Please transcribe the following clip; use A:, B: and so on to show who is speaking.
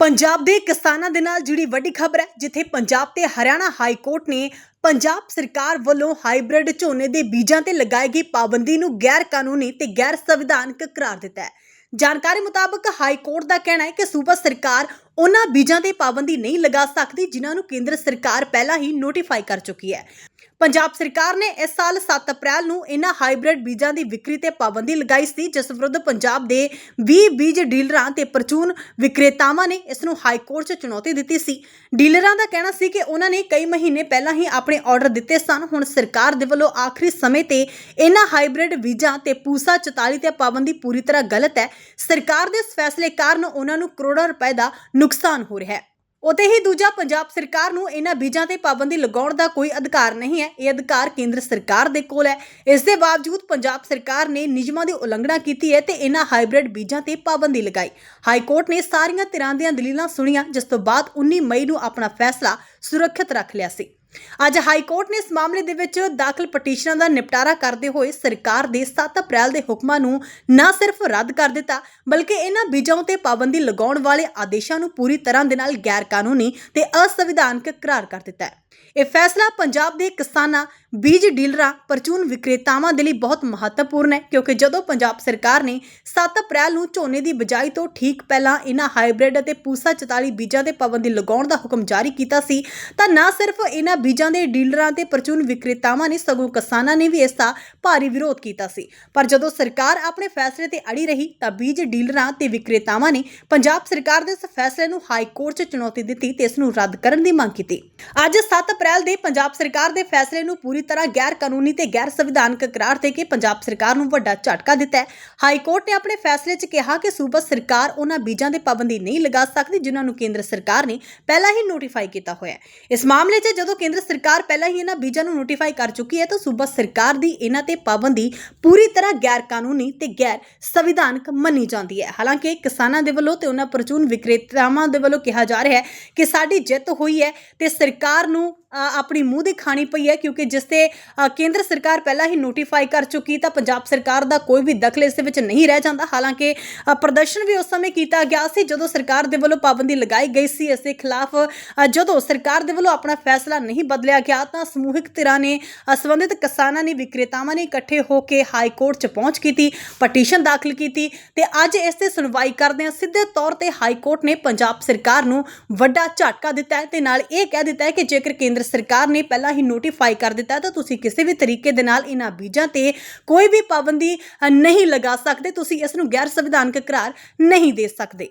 A: ਪੰਜਾਬ ਦੇ ਕਿਸਾਨਾਂ ਦੇ ਨਾਲ ਜੁੜੀ ਵੱਡੀ ਖਬਰ ਹੈ, ਜਿੱਥੇ ਪੰਜਾਬ ਤੇ ਹਰਿਆਣਾ ਹਾਈ ਕੋਰਟ ਨੇ ਪੰਜਾਬ ਸਰਕਾਰ ਵੱਲੋਂ ਹਾਈਬ੍ਰਿਡ ਝੋਨੇ ਦੇ ਬੀਜਾਂ ਤੇ ਲਗਾਈ ਗਈ ਪਾਬੰਦੀ ਨੂੰ ਗੈਰ ਕਾਨੂੰਨੀ ਤੇ ਗੈਰ ਸੰਵਿਧਾਨਕ ਕਰਾਰ ਦਿੱਤਾ ਹੈ। ਜਾਣਕਾਰੀ ਮੁਤਾਬਕ ਹਾਈ ਕੋਰਟ ਦਾ ਕਹਿਣਾ ਹੈ ਕਿ ਸੂਬਾ ਸਰਕਾਰ ਉਹਨਾਂ ਬੀਜਾਂ ਤੇ ਪਾਬੰਦੀ ਨਹੀਂ ਲਗਾ ਸਕਦੀ, ਜਿਨ੍ਹਾਂ ਨੂੰ ਕੇਂਦਰ ਸਰਕਾਰ ਪਹਿਲਾਂ ਹੀ ਨੋਟੀਫਾਈ ਕਰ ਚੁੱਕੀ ਹੈ। ਪੰਜਾਬ ਸਰਕਾਰ ਨੇ ਇਸ ਸਾਲ 7 ਅਪ੍ਰੈਲ ਨੂੰ ਇਹਨਾਂ ਹਾਈਬ੍ਰਿਡ ਬੀਜਾਂ ਦੀ ਵਿਕਰੀ ਤੇ ਪਾਬੰਦੀ ਲਗਾਈ ਸੀ, ਜਿਸ ਵਿਰੁੱਧ ਪੰਜਾਬ ਦੇ 20 ਬੀਜ ਡੀਲਰਾਂ ਤੇ ਪਰਚੂਨ ਵਿਕਰੇਤਾਵਾਂ ਨੇ ਇਸ ਨੂੰ ਹਾਈ ਕੋਰਟ 'ਚ ਚੁਣੌਤੀ ਦਿੱਤੀ ਸੀ। ਡੀਲਰਾਂ ਦਾ ਕਹਿਣਾ ਸੀ ਕਿ ਉਹਨਾਂ ਨੇ ਕਈ ਮਹੀਨੇ ਪਹਿਲਾਂ ਹੀ ਆਪਣੇ ਆਰਡਰ ਦਿੱਤੇ ਸਨ, ਹੁਣ ਸਰਕਾਰ ਦੇ ਵੱਲੋਂ ਆਖਰੀ ਸਮੇਂ ਤੇ ਇਹਨਾਂ ਹਾਈਬ੍ਰਿਡ ਬੀਜਾਂ ਤੇ ਪੂਸਾ 44 ਤੇ ਪਾਬੰਦੀ ਪੂਰੀ ਤਰ੍ਹਾਂ ਗਲਤ ਹੈ। ਸਰਕਾਰ ਦੇ ਇਸ ਫੈਸਲੇ ਕਾਰਨ ਉਹਨਾਂ ਨੂੰ ਕਰੋੜਾਂ ਰੁਪਏ ਦਾ ਨੁਕਸਾਨ ਹੋ ਰਿਹਾ ਹੈ। ਉਤੇ ਹੀ ਦੂਜਾ ਪੰਜਾਬ ਸਰਕਾਰ ਨੂੰ ਇਹਨਾਂ ਬੀਜਾਂ ਤੇ ਪਾਬੰਦੀ ਲਗਾਉਣ ਦਾ ਕੋਈ ਅਧਿਕਾਰ ਨਹੀਂ ਹੈ। ਇਹ ਅਧਿਕਾਰ ਕੇਂਦਰ ਸਰਕਾਰ ਦੇ ਕੋਲ ਹੈ। ਇਸ ਦੇ ਬਾਵਜੂਦ ਪੰਜਾਬ ਸਰਕਾਰ ਨੇ ਨਿਯਮਾਂ ਦੀ ਉਲੰਘਣਾ ਕੀਤੀ ਹੈ ਤੇ ਇਹਨਾਂ ਹਾਈਬ੍ਰਿਡ ਬੀਜਾਂ ਤੇ ਪਾਬੰਦੀ ਲਗਾਈ। ਹਾਈ ਕੋਰਟ ਨੇ ਸਾਰੀਆਂ ਧਿਰਾਂ ਦੀਆਂ ਦਲੀਲਾਂ ਸੁਣੀਆਂ, ਜਿਸ ਤੋਂ ਬਾਅਦ 19 ਮਈ ਨੂੰ ਆਪਣਾ ਫੈਸਲਾ ਸੁਰੱਖਿਅਤ ਰੱਖ ਲਿਆ ਸੀ। ਅੱਜ ਹਾਈ ਕੋਰਟ ਨੇ ਇਸ ਮਾਮਲੇ ਦੇ ਵਿੱਚ ਦਾਖਲ ਪਟੀਸ਼ਨਾਂ ਦਾ ਨਿਪਟਾਰਾ ਕਰਦੇ ਹੋਏ ਸਰਕਾਰ ਦੇ 7 ਅਪ੍ਰੈਲ ਦੇ ਹੁਕਮਾਂ ਨੂੰ ਨਾ ਸਿਰਫ ਰੱਦ ਕਰ ਦਿੱਤਾ, ਬਲਕਿ ਇਹਨਾਂ ਬੀਜਾਂ ਉਤੇ ਪਾਬੰਦੀ ਲਗਾਉਣ ਵਾਲੇ ਆਦੇਸ਼ਾਂ ਨੂੰ ਪੂਰੀ ਤਰ੍ਹਾਂ ਦੇ ਨਾਲ ਗੈਰ ਕਾਨੂੰਨੀ ਤੇ ਅਸੰਵਿਧਾਨਕ ਕਰਾਰ ਕਰ ਦਿੱਤਾ ਹੈ। ਇਹ ਫੈਸਲਾ ਪੰਜਾਬ ਦੇ ਕਿਸਾਨਾਂ, ਬੀਜ ਡੀਲਰਾਂ, ਪਰਚੂਨ ਵਿਕਰੇਤਾਵਾਂ ਦੇ ਲਈ ਬਹੁਤ ਮਹੱਤਵਪੂਰਨ ਹੈ, ਕਿਉਂਕਿ ਜਦੋਂ ਪੰਜਾਬ ਸਰਕਾਰ ਨੇ 7 ਅਪ੍ਰੈਲ ਨੂੰ ਝੋਨੇ ਦੀ ਬਿਜਾਈ ਤੋਂ ਠੀਕ ਪਹਿਲਾਂ ਇਹਨਾਂ ਹਾਈਬ੍ਰਿਡ ਅਤੇ ਪੂਸਾ 44 ਬੀਜਾਂ ਤੇ ਪਾਬੰਦੀ ਲਗਾਉਣ ਦਾ ਹੁਕਮ ਜਾਰੀ ਕੀਤਾ ਸੀ, ਤਾਂ ਨਾ ਸਿਰਫ ਇਹਨਾਂ ਬੀਜਾਂ ਦੇ ਡੀਲਰਾਂ ਤੇ ਪਰਚੂਨ ਵਿਕਰੇਤਾਵਾਂ ਨੇ ਸਗੋਂ ਕਿਸਾਨਾਂ ਨੇ ਵੀ ਇਸ ਦਾ ਭਾਰੀ ਵਿਰੋਧ ਕੀਤਾ ਸੀ। ਪਰ ਜਦੋਂ ਸਰਕਾਰ ਆਪਣੇ ਫੈਸਲੇ ਤੇ ਅੜੀ ਰਹੀ ਤਾਂ ਬੀਜ ਡੀਲਰਾਂ ਤੇ ਵਿਕਰੇਤਾਵਾਂ ਨੇ ਪੰਜਾਬ ਸਰਕਾਰ ਦੇ ਇਸ ਫੈਸਲੇ ਨੂੰ ਹਾਈ ਕੋਰਟ 'ਚ ਚੁਣੌਤੀ ਦਿੱਤੀ ਤੇ ਇਸ ਨੂੰ ਰੱਦ ਕਰਨ ਦੀ ਮੰਗ ਕੀਤੀ। ਅੱਜ 7 ਅਪ੍ਰੈਲ ਦੇ ਪੰਜਾਬ ਸਰਕਾਰ ਦੇ ਫੈਸਲੇ ਨੂੰ ਪੂਰੀ ਤਰ੍ਹਾਂ ਗੈਰ ਕਾਨੂੰਨੀ ਤੇ ਗੈਰ ਸੰਵਿਧਾਨਕ ਕਰਾਰ ਦੇ ਕੇ ਪੰਜਾਬ ਸਰਕਾਰ ਨੂੰ ਵੱਡਾ ਝਟਕਾ ਦਿੱਤਾ ਹੈ। ਹਾਈ ਕੋਰਟ ਨੇ ਆਪਣੇ ਫੈਸਲੇ 'ਚ ਕਿਹਾ ਕਿ ਸੂਬਾ ਸਰਕਾਰ ਉਹਨਾਂ ਬੀਜਾਂ ਤੇ ਪਾਬੰਦੀ ਨਹੀਂ ਲਗਾ ਸਕਦੀ ਜਿਨ੍ਹਾਂ ਨੂੰ ਕੇਂਦਰ ਸਰਕਾਰ ਨੇ ਪਹਿਲਾਂ ਹੀ ਨੋਟੀਫਾਈ ਕੀਤਾ ਹੋਇਆ ਹੈ। ਇਸ ਮਾਮਲੇ 'ਚ ਜਦੋਂ ਕੇਂਦਰ ਸਰਕਾਰ ਪਹਿਲਾਂ ਹੀ ਇਹਨਾਂ ਬੀਜਾਂ ਨੂੰ ਨੋਟੀਫਾਈ ਕਰ ਚੁੱਕੀ ਹੈ, ਤਾਂ ਸੂਬਾ ਸਰਕਾਰ ਦੀ ਇਹਨਾਂ ਤੇ ਪਾਬੰਦੀ ਪੂਰੀ ਤਰ੍ਹਾਂ ਗੈਰ ਕਾਨੂੰਨੀ ਤੇ ਗੈਰ ਸੰਵਿਧਾਨਕ ਮੰਨੀ ਜਾਂਦੀ ਹੈ। ਹਾਲਾਂਕਿ ਕਿਸਾਨਾਂ ਦੇ ਵੱਲੋਂ ਤੇ ਉਹਨਾਂ ਪ੍ਰਚੂਨ ਵਿਕਰੇਤਾਵਾਂ ਦੇ ਵੱਲੋਂ ਕਿਹਾ ਜਾ ਰਿਹਾ ਹੈ ਕਿ ਸਾਡੀ ਜਿੱਤ ਹੋਈ ਹੈ ਤੇ ਸਰਕਾਰ ਨੂੰ ਆਪਣੀ ਮੂੰਹ ਦੀ ਖਾਣੀ ਪਈ ਹੈ ਕਿਉਂਕਿ ਜਿਸ ਤੇ ਕੇਂਦਰ ਸਰਕਾਰ ਪਹਿਲਾਂ ਹੀ ਨੋਟੀਫਾਈ ਕਰ ਚੁੱਕੀ ਤਾਂ ਪੰਜਾਬ ਸਰਕਾਰ ਦਾ ਕੋਈ ਵੀ ਦਖਲ ਇਸ ਦੇ ਵਿੱਚ ਨਹੀਂ ਰਹਿ ਜਾਂਦਾ। ਹਾਲਾਂਕਿ ਪ੍ਰਦਰਸ਼ਨ ਵੀ ਉਸ ਸਮੇਂ ਕੀਤਾ ਗਿਆ ਸੀ ਜਦੋਂ ਸਰਕਾਰ ਦੇ ਵੱਲੋਂ ਪਾਬੰਦੀ ਲਗਾਈ ਗਈ ਸੀ। ਇਸ ਦੇ ਖਿਲਾਫ ਜਦੋਂ ਸਰਕਾਰ ਦੇ ਵੱਲੋਂ ਆਪਣਾ ਫੈਸਲਾ ਨਹੀਂ ਬਦਲਿਆ ਗਿਆ ਤਾਂ ਸਮੂਹਿਕ ਧਿਰਾਂ ਨੇ ਸੰਬੰਧਿਤ ਕਿਸਾਨਾਂ ਨੇ, ਵਿਕਰੇਤਾਵਾਂ ਨੇ ਇਕੱਠੇ ਹੋ ਕੇ ਹਾਈ ਕੋਰਟ 'ਚ ਪਹੁੰਚ ਕੀਤੀ, ਪਟੀਸ਼ਨ ਦਾਖਲ ਕੀਤੀ ਤੇ ਅੱਜ ਇਸ ਤੇ ਸੁਣਵਾਈ ਕਰਦਿਆਂ ਸਿੱਧੇ ਤੌਰ ਤੇ ਹਾਈ ਕੋਰਟ ਨੇ ਪੰਜਾਬ ਸਰਕਾਰ ਨੂੰ ਵੱਡਾ ਝਟਕਾ ਦਿੱਤਾ ਹੈ ਤੇ ਨਾਲ ਇਹ ਕਹਿ ਦਿੱਤਾ ਹੈ ਕਿ ਜੇਕਰ ਕੇਂਦਰ ਸਰਕਾਰ ਨੇ ਪਹਿਲਾਂ ਹੀ ਨੋਟੀਫਾਈ ਕਰ ਦਿੱਤਾ ਤਾਂ ਤੁਸੀਂ ਕਿਸੇ ਵੀ ਤਰੀਕੇ ਦੇ ਨਾਲ ਇਹਨਾਂ ਬੀਜਾਂ ਤੇ ਕੋਈ ਵੀ ਪਾਬੰਦੀ ਨਹੀਂ ਲਗਾ ਸਕਦੇ, ਤੁਸੀਂ ਇਸ ਨੂੰ ਗੈਰ ਸੰਵਿਧਾਨਕ ਕਰਾਰ ਨਹੀਂ ਦੇ ਸਕਦੇ।